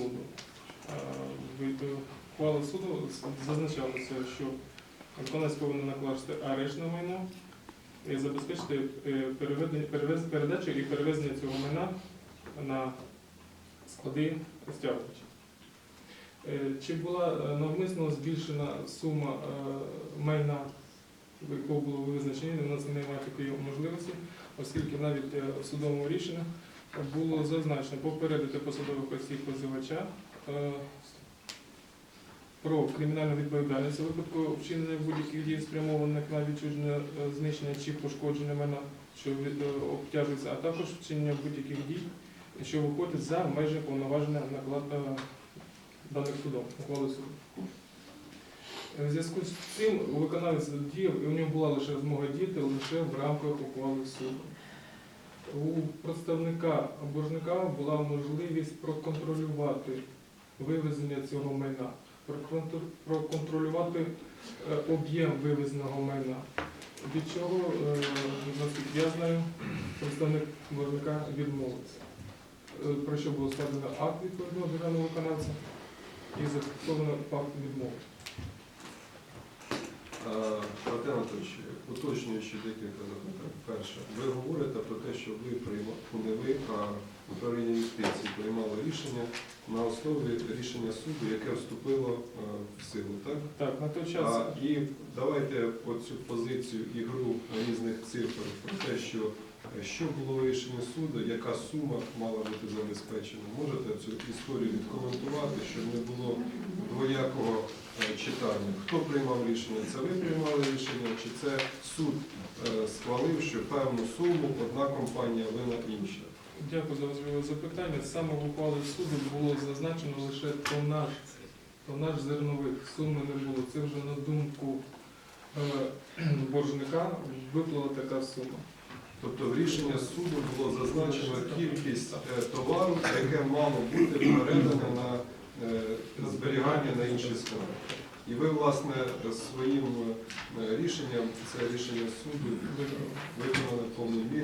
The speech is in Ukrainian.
суду. Е, ухвали суду зазначалося, що виконавець повинен накласти арешт на майно і забезпечити е, передачу і перевезення цього майна на склади стягувача. Е, Чи була навмисно збільшена сума майна, якого було визначено, у нас немає такої можливості, оскільки навіть в судовому рішенні було зазначено попередити посадових осіб позивача е, про кримінальну відповідальність у випадку вчинення будь-яких дій спрямованих на відчуження, е, знищення чи пошкодження майна, що е, обтяжується, а також вчинення будь-яких дій, що виходять за межі повноваження наклад даних судом, ухвали суду. В зв'язку з цим виконавець діяв, і у нього була лише змога діяти лише в рамках ухвали суду. У представника боржника була можливість проконтролювати вивезення цього майна, проконтролювати е, об'єм вивезеного майна. Від чого, е, наскільки я знаю, представник боржника відмовився. Е, Про що було складено акт відповідного державного виконавця і зафіксовано факт відмови. Артем Анатольович, уточнюючи декілька запитань. Перше, ви говорите про те, що ви приймали, не ви, а управління юстиції приймало рішення на основі рішення суду, яке вступило е, в силу, так? Так, на той час А, і давайте оцю позицію ігру різних цифр про те, що що було в рішенні суду, яка сума мала бути забезпечена. Можете цю історію відкоментувати, щоб не було читання. Хто приймав рішення? Це ви приймали рішення, чи це суд е, схвалив, що певну суму одна компанія вина інша? Дякую за важливе запитання. Саме в ухвалі суду було зазначено лише тонаж, тонаж зернових. Суми не було. Це вже на думку е, боржника виплила така сума. Тобто в рішення суду було зазначено кількість е, товару, яке мало бути передане на е, зберігання на інші склади. І ви, власне, своїм е, рішенням, це рішення суду, виконали в повній мірі,